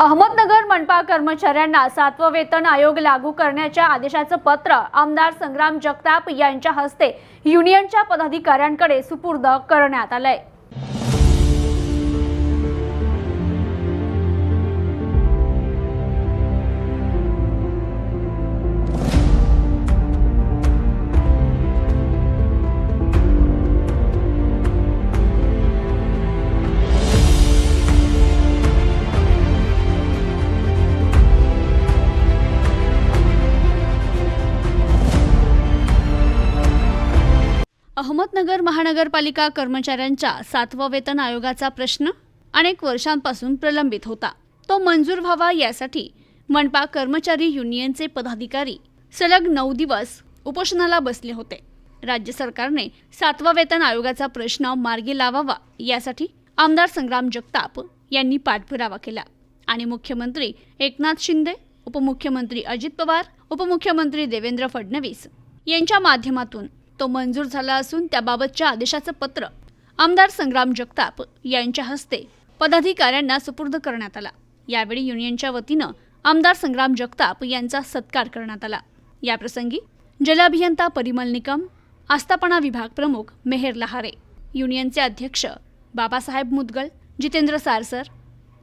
अहमदनगर मनपा कर्मचाऱ्यांना सातवं वेतन आयोग लागू करण्याच्या आदेशाचं पत्र आमदार संग्राम जगताप यांच्या हस्ते युनियनच्या पदाधिकाऱ्यांकडे सुपूर्द करण्यात आलंय. अहमदनगर महानगरपालिका कर्मचाऱ्यांच्या सातवा वेतन आयोगाचा प्रश्न अनेक वर्षांपासून प्रलंबित होता. तो मंजूर व्हावा यासाठी मनपा कर्मचारी युनियनचे पदाधिकारी सलग नऊ दिवस उपोषणाला बसले होते. राज्य सरकारने सातवा वेतन आयोगाचा प्रश्न मार्गी लावावा यासाठी आमदार संग्राम जगताप यांनी पाठपुरावा केला आणि मुख्यमंत्री एकनाथ शिंदे उपमुख्यमंत्री अजित पवार उपमुख्यमंत्री देवेंद्र फडणवीस यांच्या माध्यमातून तो मंजूर झाला असून त्याबाबतच्या आदेशाचं पत्र आमदार संग्राम जगताप यांच्या हस्ते पदाधिकाऱ्यांना सुपूर्द करण्यात आला. यावेळी युनियनच्या वतीनं आमदार संग्राम जगताप यांचा सत्कार करण्यात आला. याप्रसंगी जलअभियंता परिमल निकम आस्थापना विभाग प्रमुख मेहेर लहारे युनियनचे अध्यक्ष बाबासाहेब मुदगल जितेंद्र सारसर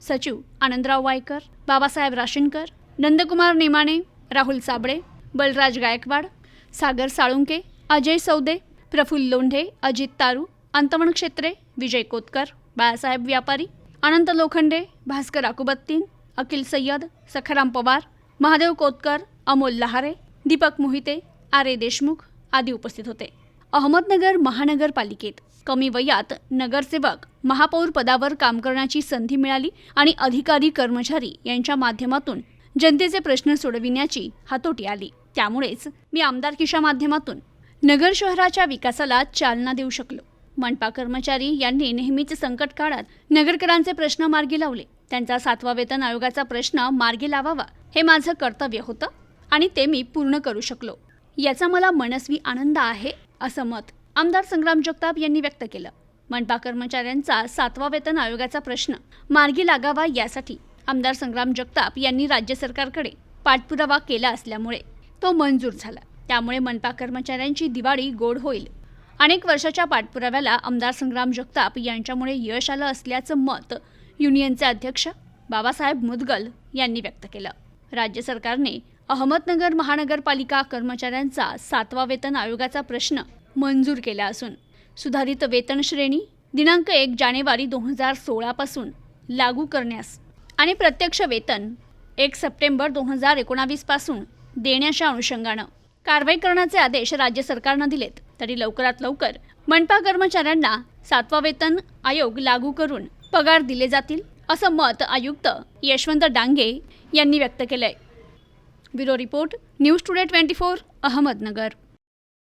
सचिव आनंदराव वायकर बाबासाहेब राशीनकर नंदकुमार नेमाणे राहुल साबळे बलराज गायकवाड सागर साळुंके अजय सौदे प्रफुल्ल लोंढे अजित तारू अंतवण क्षेत्रे विजय कोतकर बाळासाहेब व्यापारी अनंत लोखंडे भास्कर अकुबत्तीन अखिल सय्यद सखाराम पवार महादेव कोतकर अमोल लहारे दीपक मोहिते आर ए देशमुख आदी उपस्थित होते. अहमदनगर महानगरपालिकेत कमी वयात नगरसेवक महापौर पदावर काम करण्याची संधी मिळाली आणि अधिकारी कर्मचारी यांच्या माध्यमातून जनतेचे प्रश्न सोडविण्याची हातोटी आली. त्यामुळेच मी आमदारकीच्या माध्यमातून नगर शहराच्या विकासाला चालना देऊ शकलो. मनपा कर्मचारी यांनी नेहमीच संकट काळात नगरकरांचे प्रश्न मार्गी लावले. त्यांचा सातवा वेतन आयोगाचा प्रश्न मार्गी लावावा हे माझं कर्तव्य होतं आणि ते मी पूर्ण करू शकलो. याचा मला मनस्वी आनंद आहे असं मत आमदार संग्राम जगताप यांनी व्यक्त केलं. मनपा कर्मचाऱ्यांचा सातवा वेतन आयोगाचा प्रश्न मार्गी लागावा यासाठी आमदार संग्राम जगताप यांनी राज्य सरकारकडे पाठपुरावा केला असल्यामुळे तो मंजूर झाला. त्यामुळे मनपा कर्मचाऱ्यांची दिवाळी गोड होईल. अनेक वर्षाच्या पाठपुराव्याला आमदार संग्राम जगताप यांच्यामुळे यश आलं असल्याचं मत युनियनचे अध्यक्ष बाबासाहेब मुदगल यांनी व्यक्त केलं. राज्य सरकारने अहमदनगर महानगरपालिका कर्मचाऱ्यांचा सातवा वेतन आयोगाचा प्रश्न मंजूर केला असून सुधारित वेतन श्रेणी दिनांक एक जानेवारी दोन हजार सोळापासून लागू करण्यास आणि प्रत्यक्ष वेतन एक सप्टेंबर दोन हजार एकोणावीसपासून देण्याच्या अनुषंगानं कारवाई करण्याचे आदेश राज्य सरकारनं दिलेत. तरी लवकरात लवकर मनपा कर्मचाऱ्यांना सातवा वेतन आयोग लागू करून पगार दिले जातील असं मत आयुक्त यशवंत डांगे यांनी व्यक्त केलंय. Bureau report news today twenty four Ahmednagar.